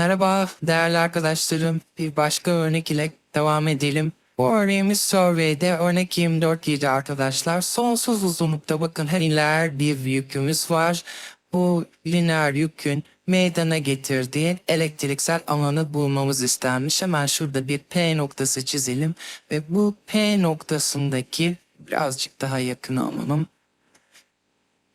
Merhaba değerli arkadaşlarım. Bir başka örnek ile devam edelim. Bu örneğimiz Survey'de örnek 24 idi arkadaşlar. Sonsuz uzunlukta bakın her bir yükümüz var. Bu lineer yükün meydana getirdiği elektriksel alanı bulmamız istenmiş. Hemen şurada bir P noktası çizelim. Ve bu P noktasındaki birazcık daha yakın alalım.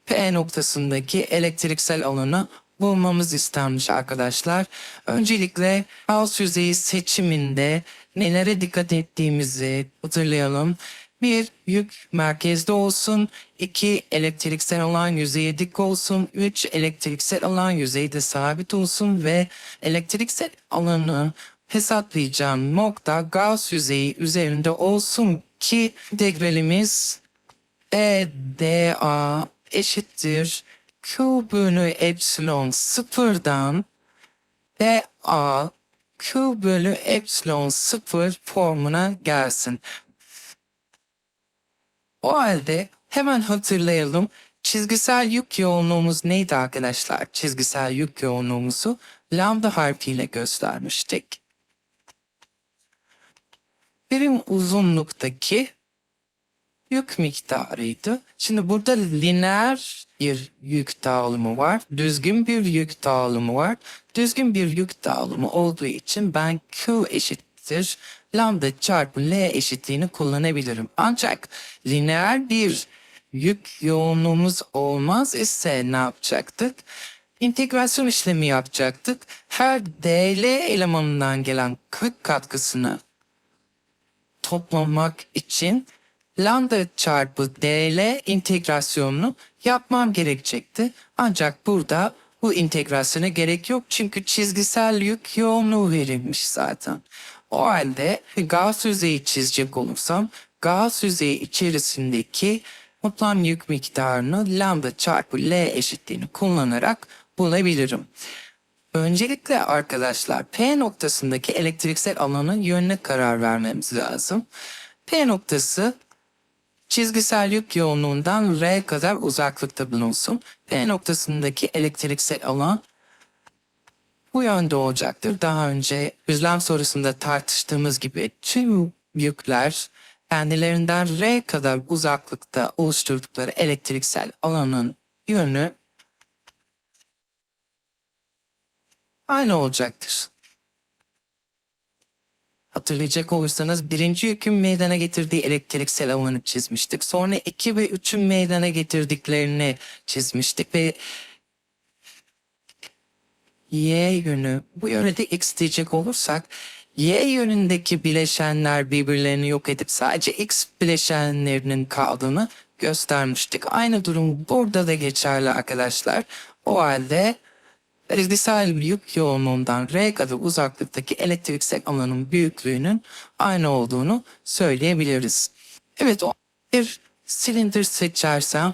P noktasındaki elektriksel alanı bulmamız istenmiş arkadaşlar. Öncelikle Gauss yüzeyi seçiminde nelere dikkat ettiğimizi hatırlayalım. Bir, yük merkezde olsun. iki elektriksel alan yüzeye dik olsun. Üç, elektriksel alan yüzeyde sabit olsun ve elektriksel alanı hesaplayacağım nokta Gauss yüzeyi üzerinde olsun ki integralimiz e EDA eşittir Q bölü epsilon sıfırdan DA Q bölü epsilon sıfır formuna gelsin. O halde hemen hatırlayalım. Çizgisel yük yoğunluğumuz neydi arkadaşlar? Çizgisel yük yoğunluğumuzu lambda harfiyle göstermiştik. Birim uzunluktaki yük miktarıydı. Şimdi burada lineer bir yük dağılımı var. Düzgün bir yük dağılımı var. Düzgün bir yük dağılımı olduğu için ben Q eşittir lambda çarpı L eşitliğini kullanabilirim. Ancak lineer bir yük yoğunluğumuz olmaz ise ne yapacaktık? İntegrasyon işlemi yapacaktık. Her DL elemanından gelen kök katkısını toplamak için lambda çarpı dl integrasyonunu yapmam gerekecekti. Ancak burada bu integrasyona gerek yok çünkü çizgisel yük yoğunluğu verilmiş zaten. O halde Gauss yüzeyi çizecek olursam Gauss yüzeyi içerisindeki toplam yük miktarını lambda çarpı L eşitliğini kullanarak bulabilirim. Öncelikle arkadaşlar P noktasındaki elektriksel alanın yönüne karar vermemiz lazım. P noktası çizgisel yük yoğunluğundan R kadar uzaklıkta bulunsun. P noktasındaki elektriksel alan bu yönde olacaktır. Daha önce düzlem sorusunda tartıştığımız gibi tüm yükler kendilerinden R kadar uzaklıkta oluşturdukları elektriksel alanın yönü aynı olacaktır. Hatırlayacak olursanız birinci yükün meydana getirdiği elektriksel alanı çizmiştik. Sonra iki ve üçün meydana getirdiklerini çizmiştik ve y yönü bu yöne de x diyecek olursak y yönündeki bileşenler birbirlerini yok edip sadece x bileşenlerinin kaldığını göstermiştik. Aynı durum burada da geçerli arkadaşlar. O halde Çizgisel yük yoğunluğundan R kadar uzaklıktaki elektriksel alanın büyüklüğünün aynı olduğunu söyleyebiliriz. Evet o bir silindir seçersem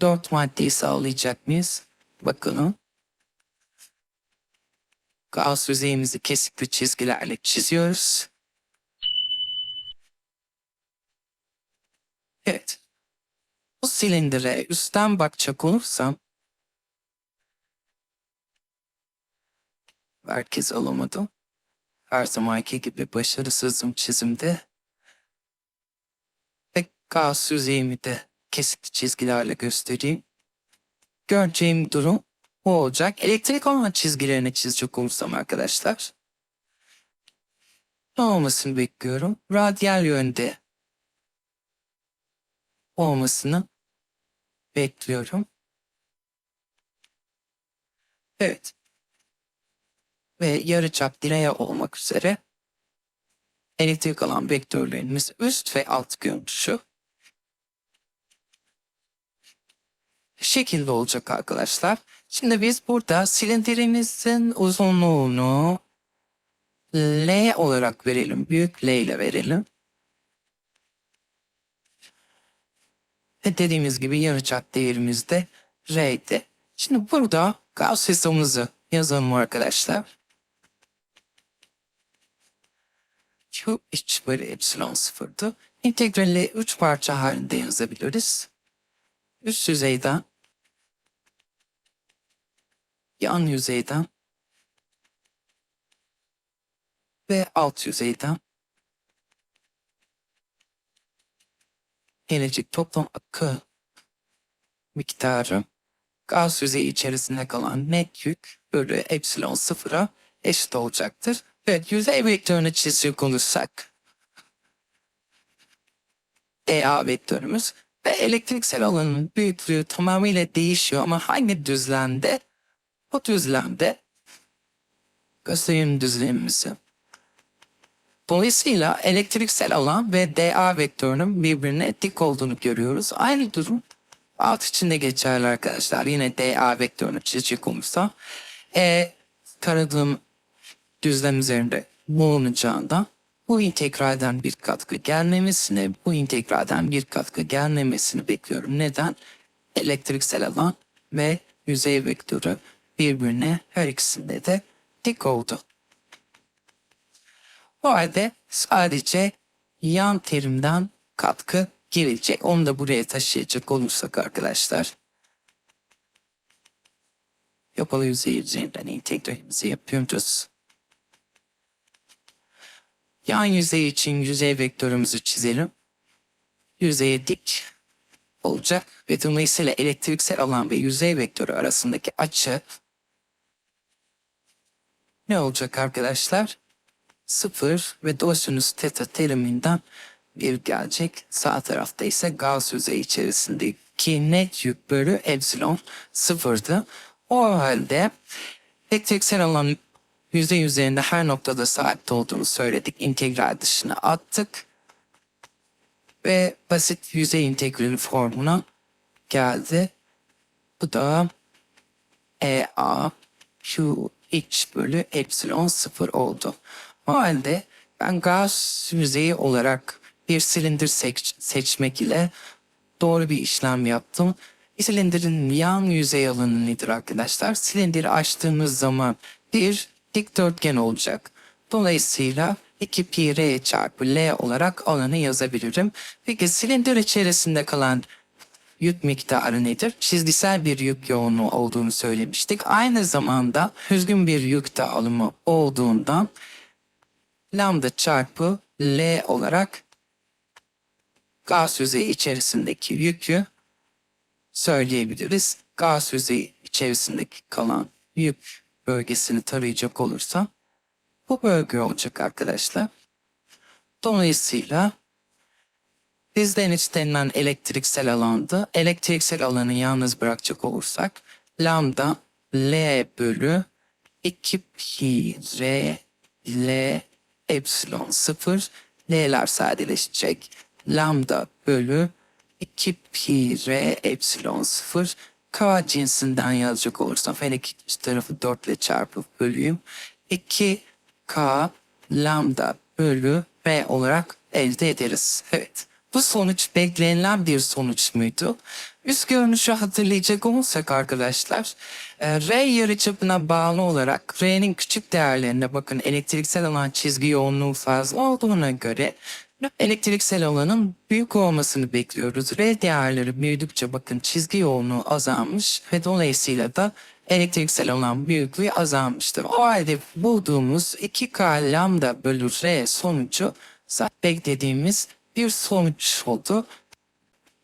dört maddeyi sağlayacak mıyız? Bakalım. Gauss yüzeyimizi kesikli çizgilerle çiziyoruz. Evet. Bu silindire üstten bakacak olursam merkez alamadım. Her zamanki gibi başarısızım çizimde. Ve gaz yüzeyimi de kesikli çizgilerle göstereyim. Göreceğim durum bu olacak. Elektrik olan çizgilerini çizecek olursam arkadaşlar. Ne olmasını bekliyorum? Radyal yönde olmasını bekliyorum. Evet ve yarıçap direğe olmak üzere elektrik alan vektörlerimiz üst ve alt görünüşü şekilde olacak arkadaşlar. Şimdi biz burada silindirimizin uzunluğunu L olarak verelim. Büyük L ile verelim. Ve dediğimiz gibi yarıçap değerimiz de R'di. Şimdi burada Gauss hesabımızı yazalım arkadaşlar. Q iç bölü epsilon sıfırdı. İntegrali üç parça halinde yazabiliriz. Üst yüzeyden yan yüzeyden ve alt yüzeyden gelecek toplam akı miktarı gaz yüzeyi içerisinde kalan net yük bölü epsilon sıfıra eşit olacaktır. Evet yüzey vektörünü çizecek olursak EA vektörümüz ve elektriksel alanın büyüklüğü tamamıyla değişiyor ama hangi düzlemde? O düzlemde göstereyim düzlemimizi. Dolayısıyla elektriksel alan ve DA vektörünün birbirine dik olduğunu görüyoruz. Aynı durum alt içinde geçerli arkadaşlar. Yine DA vektörünü çizecek olursa E taradığım düzlem üzerinde bulunacağından bu integralden bir katkı gelmemesini, bu integralden bir katkı gelmemesini bekliyorum. Neden? Elektriksel alan ve yüzey vektörü birbirine her ikisinde de dik oldu. O halde sadece yan terimden katkı gelecek. Onu da buraya taşıyacak olursak arkadaşlar. Yapalı yüzey üzerinden integralimizi yapıyoruz. Yan yüzey için yüzey vektörümüzü çizelim. Yüzeye dik olacak ve dolayısıyla elektriksel alan ve yüzey vektörü arasındaki açı ne olacak arkadaşlar? Sıfır ve dosinüs teta teriminden bir gelecek. Sağ tarafta ise gaz yüzeyi içerisindeki net yük bölü epsilon sıfırdı. O halde elektriksel alan yüzey üzerinde her noktada sahip olduğunu söyledik. İntegral dışına attık. Ve basit yüzey integrali formuna geldi. Bu da EA Q H bölü epsilon sıfır oldu. O halde ben gaz yüzeyi olarak bir silindir seç- seçmek ile doğru bir işlem yaptım. Silindirin yan yüzey alanı nedir arkadaşlar? Silindiri açtığımız zaman bir dikdörtgen olacak. Dolayısıyla 2 pi r çarpı l olarak alanı yazabilirim. Peki silindir içerisinde kalan yük miktarı nedir? Çizgisel bir yük yoğunluğu olduğunu söylemiştik. Aynı zamanda düzgün bir yük dağılımı olduğundan lambda çarpı L olarak gaz yüzeyi içerisindeki yükü söyleyebiliriz. Gaz yüzeyi içerisindeki kalan yük bölgesini tarayacak olursam bu bölge olacak arkadaşlar. Dolayısıyla bizden istenilen elektriksel alanda elektriksel alanı yalnız bırakacak olursak lambda L bölü 2 pi R L epsilon 0 L'ler sadeleşecek. Lambda bölü 2 pi R epsilon 0 K cinsinden yazacak olursam her iki tarafı 4 ile çarpıp bölüyüm. 2 K lambda bölü R olarak elde ederiz. Evet. Bu sonuç beklenilen bir sonuç muydu? Üst görünüşü hatırlayacak olursak arkadaşlar, e, R yarıçapına bağlı olarak R'nin küçük değerlerine bakın elektriksel alan çizgi yoğunluğu fazla olduğuna göre elektriksel alanın büyük olmasını bekliyoruz. R değerleri büyüdükçe bakın çizgi yoğunluğu azalmış ve dolayısıyla da elektriksel alan büyüklüğü azalmıştır. O halde bulduğumuz 2K lambda bölü R sonucu beklediğimiz bir sonuç oldu.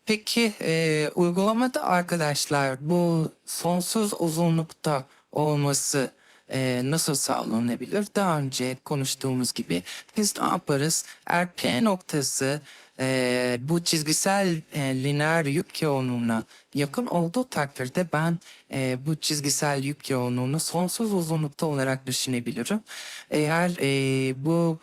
Peki e, uygulamada arkadaşlar bu sonsuz uzunlukta olması e, nasıl sağlanabilir? Daha önce konuştuğumuz gibi biz ne yaparız? Eğer P noktası e, bu çizgisel e, lineer yük yoğunluğuna yakın olduğu takdirde ben e, bu çizgisel yük yoğunluğunu sonsuz uzunlukta olarak düşünebilirim. Eğer e, bu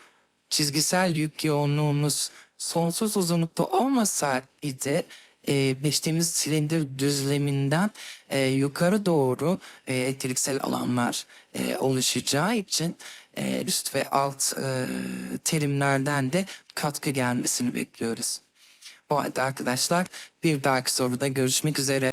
çizgisel yük yoğunluğumuz sonsuz uzunlukta olmasa idi e, geçtiğimiz silindir düzleminden e, yukarı doğru e, elektriksel alanlar e, oluşacağı için e, üst ve alt e, terimlerden de katkı gelmesini bekliyoruz. Bu halde arkadaşlar bir dahaki soruda görüşmek üzere.